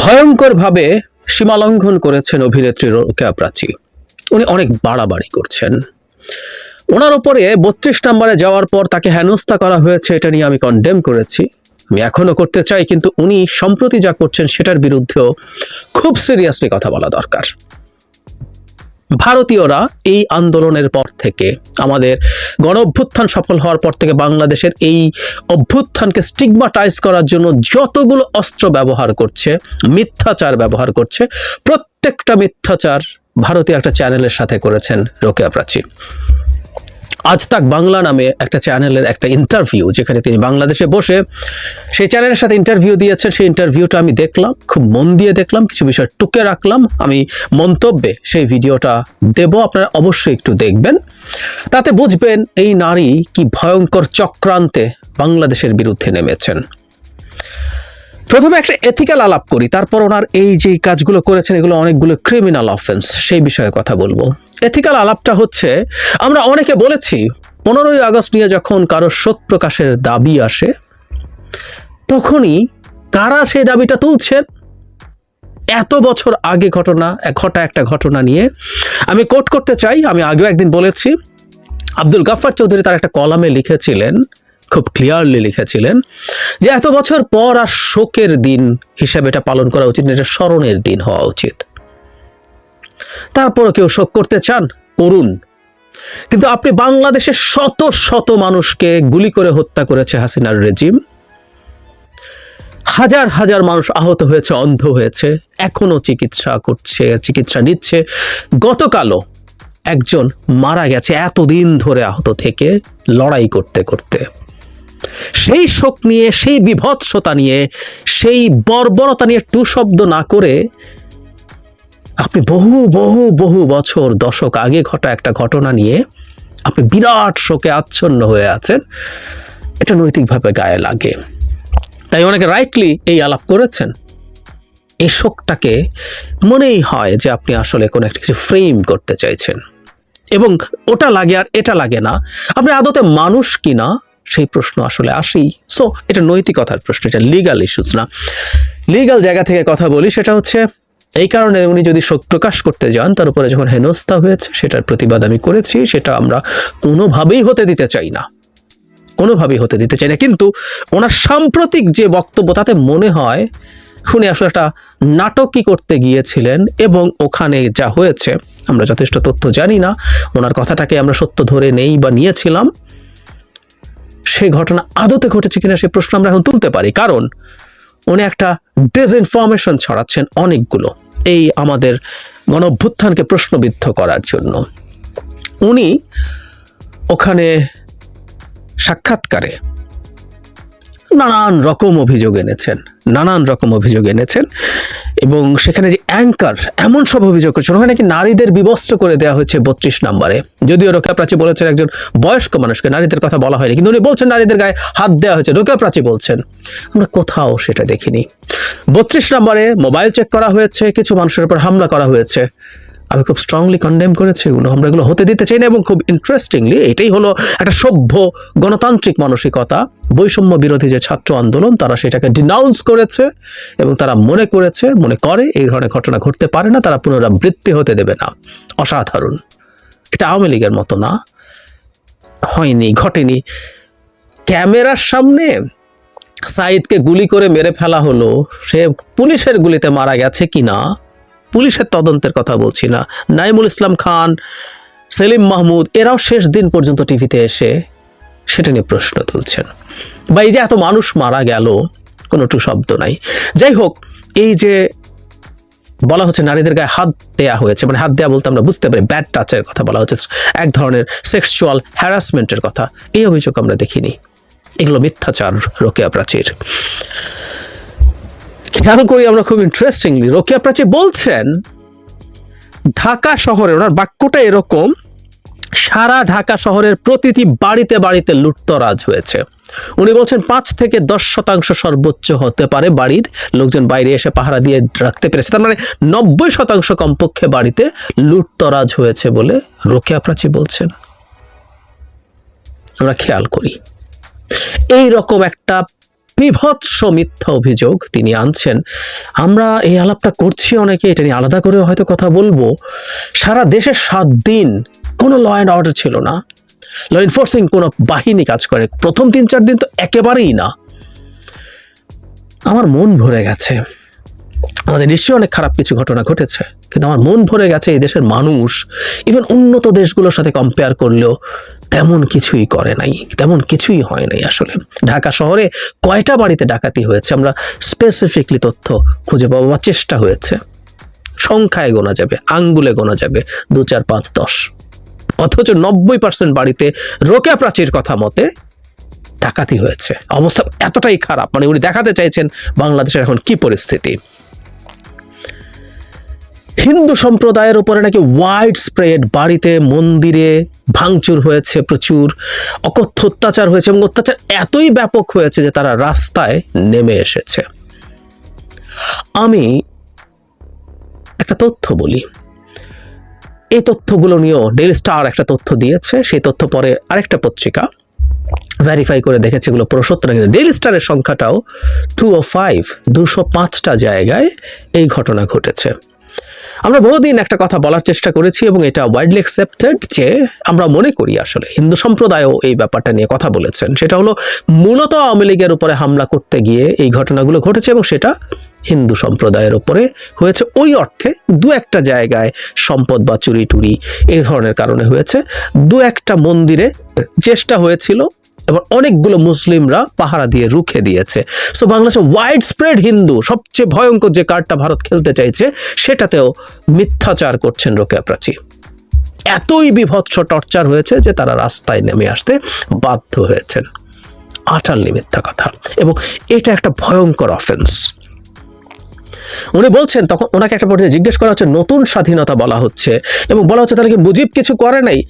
ভয়ঙ্করভাবে সীমালঙ্ঘন করেছেন অভিনেত্রী রোকেয়া প্রাচী। উনি অনেক বাড়াবাড়ি করছেন। ওনার ওপরে বত্রিশ নম্বরে যাওয়ার পর তাকে হেনস্থা করা হয়েছে, এটা নিয়ে আমি কন্ডেম করেছি। আমি এখনও করতে চাই, কিন্তু উনি সম্প্রতি যা করছেন, সেটার বিরুদ্ধেও খুব সিরিয়াসলি কথা বলা দরকার। ভারতীয়রা এই আন্দোলনের পর থেকে আমাদের গণ অভ্যুত্থান সফল হওয়ার পর থেকে বাংলাদেশের এই অভ্যুত্থানকে স্টিগমাটাইজ করার জন্য যতগুলো অস্ত্র ব্যবহার করছে, মিথ্যাচার ব্যবহার করছে, প্রত্যেকটা মিথ্যাচার ভারতীয় একটা চ্যানেলের সাথে করেছেন রোকেয়া প্রাচী। আজ তাক বাংলা নামে একটা চ্যানেলের একটা ইন্টারভিউ যেখানে তিনি বাংলাদেশে বসে সেই চ্যানেলের সাথে ইন্টারভিউ দিয়েছেন। সেই ইন্টারভিউটা আমি দেখলাম, খুব মন দিয়ে দেখলাম, কিছু বিষয় টুকে রাখলাম। আমি মন্তব্যে সেই ভিডিওটা দেব, আপনারা অবশ্যই একটু দেখবেন। তাতে বুঝবেন এই নারী কি ভয়ঙ্কর চক্রান্তে বাংলাদেশের বিরুদ্ধে নেমেছেন। প্রথমে একটা এথিক্যাল আলাপ করি, তারপর ওনার এই যে কাজগুলো করেছেন, এগুলো অনেকগুলো ক্রিমিনাল অফেন্স সেই বিষয়ে কথা বলব। এথিক্যাল আলাপটা হচ্ছে, আমরা অনেকে বলেছি, পনেরোই আগস্ট নিয়ে যখন কারও শোক প্রকাশের দাবি আসে, তখনই কারা সেই দাবিটা তুলছেন এত বছর আগে ঘটনা, ঘটা একটা ঘটনা নিয়ে, আমি কোট করতে চাই, আমি আগেও একদিন বলেছি, আব্দুল গাফফার চৌধুরী তার একটা কলামে লিখেছিলেন, খুব ক্লিয়ারলি লিখেছিলেন, যে এত বছর পর আর শোকের দিন হিসাবে এটা পালন করা উচিত না, এটা স্মরণের দিন হওয়া উচিত। তারপরও কেউ শোক করতে চান? করুন। কিন্তু আপনি বাংলাদেশের শত শত মানুষকে গুলি করে হত্যা করেছে হাসিনার রেজিম। হাজার হাজার মানুষ আহত হয়েছে, অন্ধ হয়েছে এখনও চিকিৎসা করছে, চিকিৎসা নিচ্ছে। গতকালও একজন মারা গেছে এতদিন ধরে আহত থেকে লড়াই করতে করতে। সেই শোক নিয়ে, সেই বিভৎসতা নিয়ে, সেই বর্বরতা নিয়ে টু শব্দ না করে আপনি বহু বহু বহু বছর, দশক আগে ঘটা একটা ঘটনা নিয়ে আপনি বিরাট শোকে আচ্ছন্ন হয়ে আছেন। এটা নৈতিকভাবে গায়ে লাগে। তাই অনেকে রাইটলি এই আলাপ করেছেন। এই শোকটাকে মনেই হয় যে আপনি আসলে কোনো একটা কিছু ফ্রেম করতে চাইছেন। এবং ওটা লাগে আর এটা লাগে না। আপনি আদতে মানুষ কিনা সেই প্রশ্ন আসলে আসেই। সো এটা নৈতিকতার প্রশ্ন, এটা লিগাল ইস্যুস না। লিগাল জায়গা থেকে কথা বলি, সেটা হচ্ছে এই কারণে উনি যদি শোক প্রকাশ করতে যান, তার উপরে যখন হেনস্থা হয়েছে, সেটার প্রতিবাদ আমি করেছি, সেটা আমরা কোনোভাবেই হতে দিতে চাই না। কোনোভাবেই হতে দিতে চাই না। কিন্তু ওনার সাম্প্রতিক যে বক্তব্য, তাতে মনে হয় উনি আসলে একটা নাটকই করতে গিয়েছিলেন এবং ওখানে যা হয়েছে, আমরা যথেষ্ট তথ্য জানি না। ওনার কথাটাকে আমরা সত্য ধরে নেই বা নিয়েছিলাম। সে ঘটনা আদতে ঘটেছে কিনা, সে প্রশ্ন আমরা এখন তুলতে পারি। কারণ উনি একটা ডিসইনফরমেশন ছড়াচ্ছেন অনেকগুলো। এই আমাদের গণভ্যুত্থানকে প্রশ্নবিদ্ধ করার জন্য। উনি ওখানে সাক্ষাৎকারে নানান রকম অভিযোগ এনেছেন, নানান রকম অভিযোগ এনেছেন। এবং সেখানে যে অ্যাঙ্কার, এমন সব অভিযোগ করেছেন ওখানে নাকি নারীদের বিবস্ত্র করে দেওয়া হয়েছে বত্রিশ নম্বরে। যদিও রোকেয়া প্রাচী বলেছেন একজন বয়স্ক মানুষকে নারীদের কথা বলা হয়নি, কিন্তু উনি বলছেন নারীদের গায়ে হাত দেওয়া হয়েছে। রোকেয়া প্রাচী বলছেন, আমরা কোথাও সেটা দেখিনি। বত্রিশ নম্বরে মোবাইল চেক করা হয়েছে, কিছু মানুষের উপর হামলা করা হয়েছে। আমি খুব স্ট্রংলি কন্ডেম করেছি। এগুলো আমরা এগুলো হতে দিতে চাই না এবং খুব ইন্টারেস্টিংলি এটাই হলো একটা সভ্য গণতান্ত্রিক মানসিকতা। বৈষম্য বিরোধী যে ছাত্র আন্দোলন, তারা সেটাকে ডিনাউন্স করেছে এবং তারা মনে করেছে, মনে করে এই ধরনের ঘটনা ঘটতে পারে না, তারা পুনরাবৃত্তি হতে দেবে না। অসাধারণ। এটা আওয়ামী লীগের মতো না। হয়নি, ঘটেনি। ক্যামেরার সামনে সাইদকে গুলি করে মেরে ফেলা হলো, সে পুলিশের গুলিতে মারা গেছে কিনা? পুলিশের তদন্তের কথা বলছি না। নাইমুল ইসলাম খান, সেলিম মাহমুদ, এরাও শেষ দিন পর্যন্ত টিভিতে এসে সেটা নিয়ে প্রশ্ন তুলছেন। বা এই যে এত মানুষ মারা গেল, কোনো টু শব্দ নাই। যাই হোক, এই যে বলা হচ্ছে নারীদের গায়ে হাত দেয়া হয়েছে মানে হাত দেয়া বলতে আমরা বুঝতে পারি ব্যাড টাচের কথা বলা হচ্ছে, এক ধরনের সেক্সুয়াল হ্যারাসমেন্টের কথা। এই অভিযোগ আমরা দেখিনি। এগুলো মিথ্যাচার, রোকেয়া প্রাচীর। খেয়াল করি আমরা খুব ইন্টারেস্টিংলি রোকেয়া প্রাচী বলছেন, ঢাকা শহরে, ওনার বাক্যটা এরকম, সারা ঢাকা শহরের প্রতিটি বাড়িতে বাড়িতে লুটতরাজ হয়েছে। উনি বলছেন, পাঁচ থেকে দশ শতাংশ সর্বোচ্চ হতে পারে বাড়ির, লোকজন বাইরে এসে পাহারা দিয়ে রাখতে পেরেছে। তার মানে নব্বই শতাংশ কমপক্ষে বাড়িতে লুটতরাজ হয়েছে বলে রোকেয়া প্রাচী বলছেন। আমরা খেয়াল করি। এই রকম একটা বিভৎস মিথ্যা অভিযোগ তিনি আনছেন। আমরা এই আলাপটা করছি অনেকে, এটা নিয়ে আলাদা করে হয়তো কথা বলব। সারা দেশে সাত দিন কোনো ল অ্যান্ড অর্ডার ছিল না। ল এনফোর্সিং কোনো বাহিনী কাজ করে প্রথম তিন চার দিন তো একেবারেই না। আমার মন ভরে গেছে। আমাদের নিশ্চয়ই অনেক খারাপ কিছু ঘটনা ঘটেছে, কিন্তু আমার মন ভরে গেছে এই দেশের মানুষ ইভেন উন্নত দেশগুলোর সাথে কম্পেয়ার করলেও তেমন কিছুই করে নাই, তেমন কিছুই হয় নাই আসলে। ঢাকা শহরে কয়টা বাড়িতে ডাকাতি হয়েছে, আমরা স্পেসিফিকলি তথ্য খুঁজে পাওয়ার চেষ্টা হয়েছে। সংখ্যায় গোনা যাবে, আঙ্গুলে গোনা যাবে, দু চার পাঁচ দশ। অথচ নব্বই পার্সেন্ট বাড়িতে রোকেয়া প্রাচীর কথা মতে ডাকাতি হয়েছে। অবস্থা এতটাই খারাপ মানে উনি দেখাতে চাইছেন বাংলাদেশের এখন কি পরিস্থিতি। হিন্দু সম্প্রদায়ের উপরে নাকি ওয়াইড স্প্রেড বাড়িতে মন্দিরে ভাঙচুর হয়েছে প্রচুর, অকথ্য অত্যাচার হয়েছে এবং অত্যাচার এতই ব্যাপক হয়েছে যে তারা রাস্তায় নেমে এসেছে। আমি একটা তথ্য বলি। এই তথ্যগুলো নিয়েও ডেলি স্টার একটা তথ্য দিয়েছে, সেই তথ্য পরে আরেকটা পত্রিকা ভেরিফাই করে দেখেছে, এগুলো পুরো না কিন্তু ডেইলি স্টারের সংখ্যাটাও টু ও ফাইভ দুশো পাঁচটা জায়গায় এই ঘটনা ঘটেছে। আমরা বহুদিন একটা কথা বলার চেষ্টা করেছি এবং এটা ওয়াইডলি অ্যাকসেপ্টেড যে আমরা মনে করি আসলে হিন্দু সম্প্রদায়ও এই ব্যাপারটা নিয়ে কথা বলেছেন। সেটা হলো মূলত আওয়ামী লীগের উপরে হামলা করতে গিয়ে এই ঘটনাগুলো ঘটেছে এবং সেটা হিন্দু সম্প্রদায়ের ওপরে হয়েছে। ওই অর্থে দু একটা জায়গায় সম্পদ বা চুরি টুরি এই ধরনের কারণে হয়েছে। দু একটা মন্দিরে চেষ্টা হয়েছিল এবার অনেকগুলো মুসলিমরা পাহারা দিয়ে রুখে দিয়েছে। সো বাংলাদেশে ওয়াইড স্প্রেড হিন্দু সবচেয়ে ভয়ঙ্কর যে কার্ডটা ভারত খেলতে চাইছে, সেটাতেও মিথ্যাচার করছেন রোকেয়া প্রাচী। এতই বিভৎস টর্চার হয়েছে যে তারা রাস্তায় নেমে আসতে বাধ্য হয়েছেন। আটাল্লি মিথ্যা কথা। এবং এটা একটা ভয়ঙ্কর অফেন্স উনি বলছেন, তখন ওনাকে একটা পর্যায়ে জিজ্ঞেস করা হচ্ছে, নতুন স্বাধীনতা বলা হচ্ছে। এবং বলা হচ্ছে, তাহলে কি মুজিব কিছু করে নাই?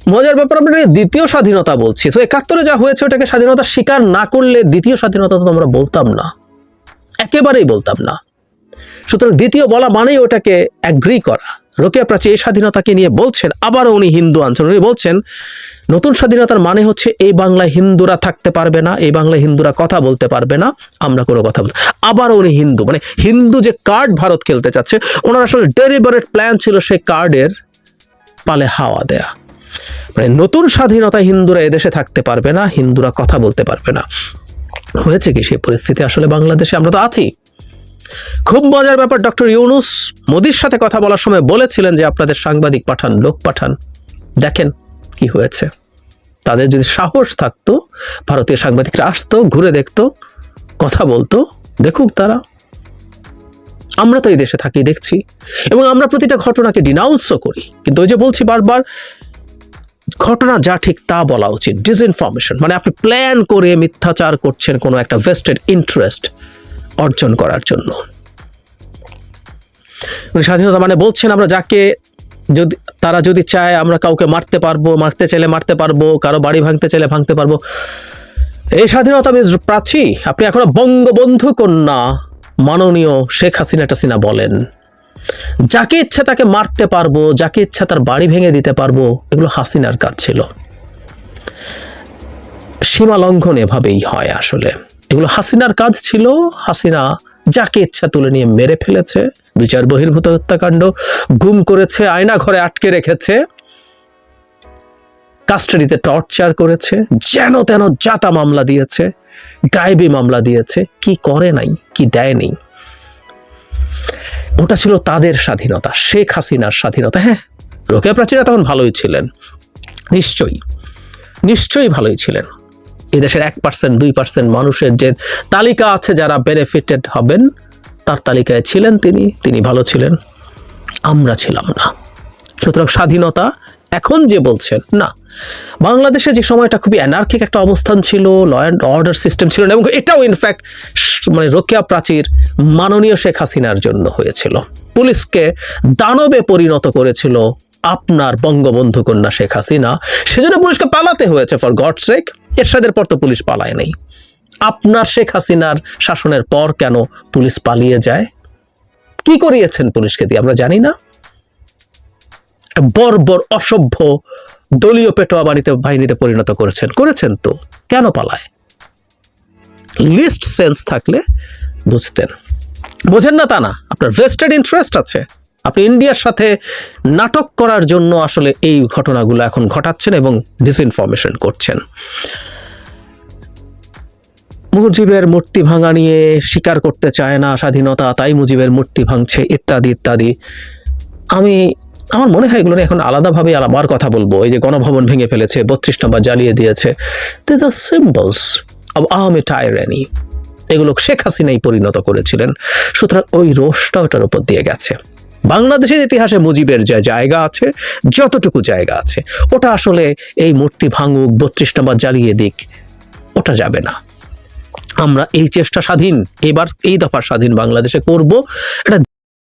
মজার ব্যাপার, আমরা দ্বিতীয় স্বাধীনতা বলছি। তো একাত্তরে যা হয়েছে, ওটাকে স্বাধীনতা স্বীকার না করলে দ্বিতীয় স্বাধীনতা তো আমরা বলতাম না। একেবারেই বলতাম না। সুতরাং দ্বিতীয় বলা মানেই ওটাকে অ্যাগ্রি করা। রোকেয়া প্রাচী এই স্বাধীনতাকে নিয়ে বলছেন, আবারও উনি হিন্দু আনছেন। উনি বলছেন, নতুন স্বাধীনতার মানে হচ্ছে এই বাংলায় হিন্দুরা থাকতে পারবে না, এই বাংলায় হিন্দুরা কথা বলতে পারবে না, আমরা কোনো কথা বলতে। আবারও উনি হিন্দু মানে হিন্দু যে কার্ড ভারত খেলতে চাচ্ছে, ওনার আসলে ডেলিভারেট প্ল্যান ছিল সেই কার্ডের পালে হাওয়া দেয়া। মানে নতুন স্বাধীনতা হিন্দুরা এদেশে থাকতে পারবে না, হিন্দুরা কথা বলতে পারবে না। হয়েছে কি সেই পরিস্থিতি? আসলে বাংলাদেশে আমরা তো আছি। খুব মজার ব্যাপার, ডক্টর ইউনুস মোদির সাথে কথা বলার সময় বলেছিলেন যে আপনাদের সাংবাদিক পাঠান, লোক পাঠান। দেখেন কি হয়েছে। তাদের যদি সাহস থাকতো, ভারতীয় সাংবাদিকরা আসতো, ঘুরে দেখতো, কথা বলতো, দেখুক তারা। আমরা তো এই দেশে থাকি, দেখছি। এবং আমরা প্রতিটা ঘটনাকে ডিনাউন্সও করি। কিন্তু ওই যে বলছি বারবার ঘটনা যা ঠিক তা বলা উচিত। ডিসইনফরমেশন মানে আপনি প্ল্যান করে মিথ্যাচার করছেন কোনো একটা ভেস্টেড ইন্টারেস্ট অর্জন করার জন্য। উনি স্বাধীনতা মানে বলছেন আমরা যাকে যদি, তারা যদি চায় আমরা কাউকে মারতে পারব, মারতে চাইলে মারতে পারব, কারও বাড়ি ভাঙতে চাইলে ভাঙতে পারব। এই স্বাধীনতা আমি প্রাচী আপনি এখনও বঙ্গবন্ধু কন্যা, মাননীয় শেখ হাসিনা টাসিনা বলেন। যাকে ইচ্ছা তাকে মারতে পারব, যাকে ইচ্ছা তার বাড়ি ভেঙে দিতে পারব, এগুলো হাসিনার কাজ ছিল। সীমা লঙ্ঘন এভাবেই হয় আসলে। এগুলো হাসিনার কাজ ছিল, হাসিনা যাকে ইচ্ছা তুলে নিয়ে মেরে ফেলেছে, বিচার বহির্ভূত হত্যাকাণ্ড, গুম করেছে, আয়না ঘরে আটকে রেখেছে, কাস্টাডিতে টর্চার করেছে, যেন তেন জাতা মামলা দিয়েছে, গায়েবী মামলা দিয়েছে, কি করে নাই, কি দেয়নি ওটা ছিল তাদের স্বাধীনতা, শেখ হাসিনার স্বাধীনতা। হ্যাঁ রোকেয়া প্রাচীরা তখন ভালোই ছিলেন। নিশ্চয়ই নিশ্চয়ই ভালোই ছিলেন। এদেশের এক পার্সেন্ট দুই পার্সেন্ট মানুষের যে তালিকা আছে যারা বেনিফিটেড হবেন, তার তালিকায় ছিলেন তিনি তিনি ভালো ছিলেন। আমরা ছিলাম না। সুতরাং স্বাধীনতা এখন যে বলছেন, না। বাংলাদেশে যে সময়টা খুবই অ্যানার্কিক একটা অবস্থান ছিল ল অ্যান্ড অর্ডার সিস্টেম ছিল না এবং এটাও ইনফ্যাক্ট মানে রোকেয়া প্রাচীর মাননীয় শেখ হাসিনার জন্য হয়েছিল। পুলিশকে দানবে পরিণত করেছিল আপনার বঙ্গবন্ধু কন্যা শেখ হাসিনা। সেজন্য পুলিশকে পালাতে হয়েছে ফর গড সেক এরশাদের পর তো পুলিশ পালায় নেই। আপনার শেখ হাসিনার শাসনের পর কেন পুলিশ পালিয়ে যায়? কি করিয়েছেন পুলিশকে দিয়ে আমরা জানি না। বর্বর অসভ্য দলীয় পেটোয়া বাড়িতে বাহিনীতে পরিণত করেছেন। করেছেন তো? কেন পালায়? লিস্ট সেন্স থাকলে বুঝতেন। বোঝেন না তা না, আপনার ভেস্টেড ইন্টারেস্ট আছে। আপনি ইন্ডিয়ার সাথে নাটক করার জন্য আসলে এই ঘটনাগুলো এখন ঘটাচ্ছেন এবং ডিসইনফরমেশন করছেন। মুজিবের মূর্তি ভাঙা নিয়ে স্বীকার করতে চায় না স্বাধীনতা, তাই মুজিবের মূর্তি ভাঙছে, ইত্যাদি ইত্যাদি। আমি আমার মনে হয় এগুলো এখন আলাদাভাবে আবার কথা বলব। এই যে গণভবন ভেঙে ফেলেছে, বত্রিশ নম্বর জ্বালিয়ে দিয়েছে। দিস আর সিম্বলস অব আহমে টাইরানি এগুলো শেখ হাসিনাই পরিণত করেছিলেন। সুতরাং ওই রোষটা ওটার উপর দিয়ে গেছে। বাংলাদেশের ইতিহাসে মুজিবের যে জায়গা আছে, যতটুকু জায়গা আছে, ওটা আসলে এই মূর্তি ভাঙুক, বত্রিশ নম্বর জ্বালিয়ে দিক, ওটা যাবে না। আমরা এই চেষ্টা স্বাধীন, এবার এই দফার স্বাধীন বাংলাদেশে করব। এটা